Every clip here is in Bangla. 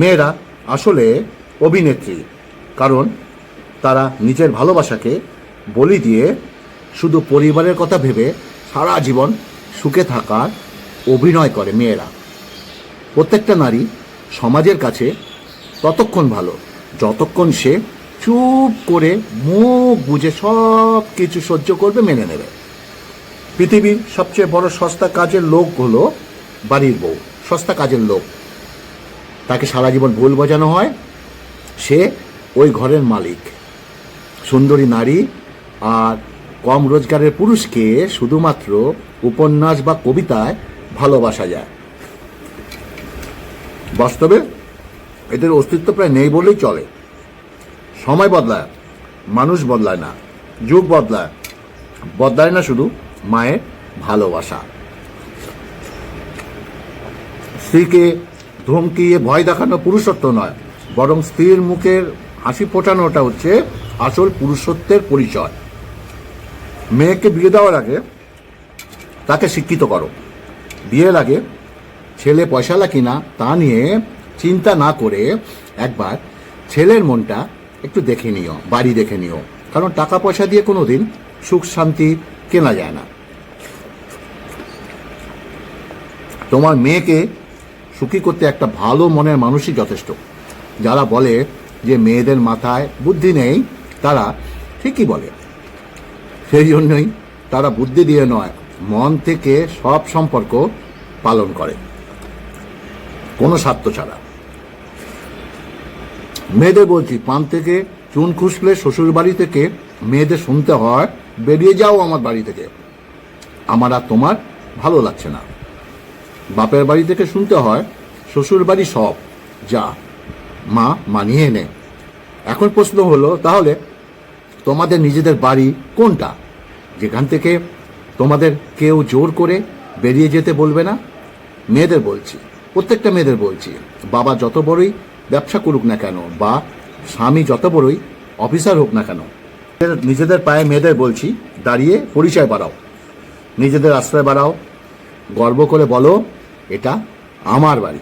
মেয়েরা আসলে অভিনেত্রী, কারণ তারা নিজের ভালোবাসাকে বলি দিয়ে শুধু পরিবারের কথা ভেবে সারা জীবন সুখে থাকার অভিনয় করে মেয়েরা। প্রত্যেকটা নারী সমাজের কাছে ততক্ষণ ভালো, যতক্ষণ সে চুপ করে মুখ বুঝে সব কিছু সহ্য করবে, মেনে নেবে। পৃথিবীর সবচেয়ে বড় সস্তা কাজের লোক হলো বাড়ির বউ, সস্তা কাজের লোক। তাকে সারা জীবন ভুল বোঝানো হয়। সে ওই ঘরের মালিক। সুন্দরী নারী আর কম রোজগারের পুরুষকে শুধুমাত্র উপন্যাস বা কবিতায় ভালোবাসা যায়। বাস্তবে এদের অস্তিত্ব প্রায় নেই বলেই চলে। সময় বদলায়, মানুষ বদলায় না, যুগ বদলায়। বদলায় না শুধু মায়ের ভালোবাসা। স্ত্রীকে ধমকিয়ে ভয় দেখানো পুরুষত্ব নয়, বরং স্ত্রীর মুখের হাসি ফোটানোটা হচ্ছে আসল পুরুষত্বের পরিচয়। মেয়েকে বিয়ে দেওয়ার আগে তাকে শিক্ষিত করো। বিয়ের আগে ছেলে পয়সালা কিনা তা নিয়ে চিন্তা না করে একবার ছেলের মনটা একটু দেখে নিও, বাড়ি দেখে নিও। কারণ টাকা পয়সা দিয়ে কোনো দিন সুখ শান্তি কেনা যায় না। তোমার মেয়েকে সুখী করতে একটা ভালো মনের মানুষই যথেষ্ট। যারা বলে যে মেয়েদের মাথায় বুদ্ধি নেই, তারা ঠিকই বলে। সেই জন্যই তারা বুদ্ধি দিয়ে নয়, মন থেকে সব সম্পর্ক পালন করে। কোনো স্বার্থ ছাড়া। মেয়েদের বলছি, পান থেকে চুন খুসলে শ্বশুর বাড়ি থেকে মেয়েদের শুনতে হয়, বেরিয়ে যাও আমার বাড়ি থেকে। আমার আর তোমার ভালো লাগছে না। বাপের বাড়ি থেকে শুনতে হয়, শ্বশুর বাড়ি সব, যা। মা মানিয়ে নে। এখন প্রশ্ন হলো, তাহলে তোমাদের নিজেদের বাড়ি কোনটা? যেখান থেকে তোমাদের কেউ জোর করে বেরিয়ে যেতে বলবে না? মেয়েদের বলছি, প্রত্যেকটা মেয়েদের বলছি, বাবা যত বড়ই ব্যবসা করুক না কেন, বা স্বামী যত বড়ই অফিসার হোক না কেন, নিজেদের পায়ে মেয়েদের বলছি, দাঁড়িয়ে পরিচয় বাড়াও, নিজেদের আশ্রয় বাড়াও, গর্ব করে বলো এটা আমার বাড়ি।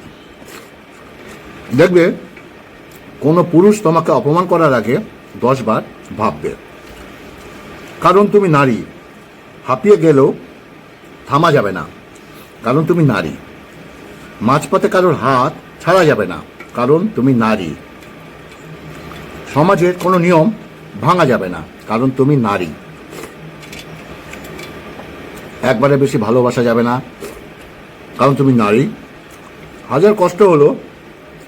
দেখবে, কোনো পুরুষ তোমাকে অপমান করার আগে দশবার ভাববে। কারণ তুমি নারী, হাঁপিয়ে গেলেও থামা যাবে না। কারণ তুমি নারী, মাঝপথে কারোর হাত ছাড়া যাবে না। কারণ তুমি নারী। সমাজের কোনো নিয়ম ভাঙা যাবে না, কারণ তুমি নারী। একবারে বেশি ভালোবাসা যাবে না কারণ তুমি নারী। হাজার কষ্ট হলো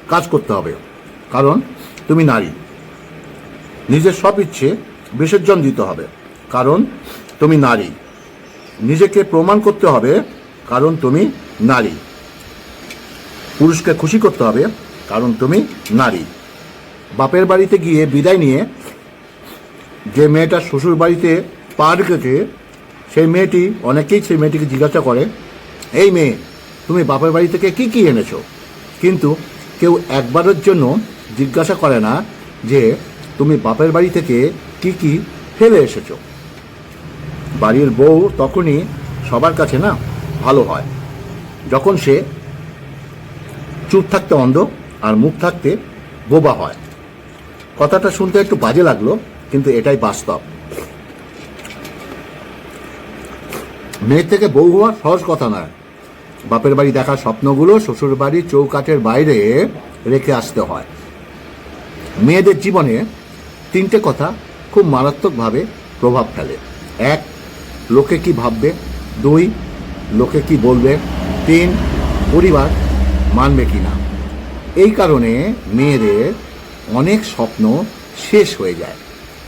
কাজ করতে হবে। কারণ তুমি নারী। নিজের সব ইচ্ছে বিসর্জন দিতে হবে। কারণ তুমি নারী। নিজেকে প্রমাণ করতে হবে কারণ তুমি নারী। পুরুষকে খুশি করতে হবে কারণ তুমি নারী। বাপের বাড়িতে গিয়ে বিদায় নিয়ে যে মেয়েটা শ্বশুর বাড়িতে পা রেখেছে, সেই মেয়েটি অনেকেই সেই মেয়েটিকে জিজ্ঞাসা করে, এই মেয়ে তুমি বাপের বাড়ি থেকে কি কি এনেছো? কিন্তু কেউ একবারের জন্য জিজ্ঞাসা করে না যে তুমি বাপের বাড়ি থেকে কি কি ফেলে এসেছ। বাড়ির বউ তখনই সবার কাছে না ভালো হয়। যখন সে চুপ থাকতে অন্ধ আর মুখ থাকতে বোবা হয়। কথাটা শুনতে একটু বাজে লাগল, কিন্তু এটাই বাস্তব। মেয়ের থেকে বউ হওয়া সহজ কথা নয়। বাপের বাড়ি দেখার স্বপ্নগুলো শ্বশুর বাড়ির চৌকাঠের বাইরে রেখে আসতে হয়। মেয়েদের জীবনে তিনটে কথা খুব মারাত্মকভাবে প্রভাব ফেলে। এক, লোকে কি ভাববে? দুই, লোকে কি বলবে? তিন, পরিবার মানবে কি না এই কারণে মেয়েদের অনেক স্বপ্ন শেষ হয়ে যায়।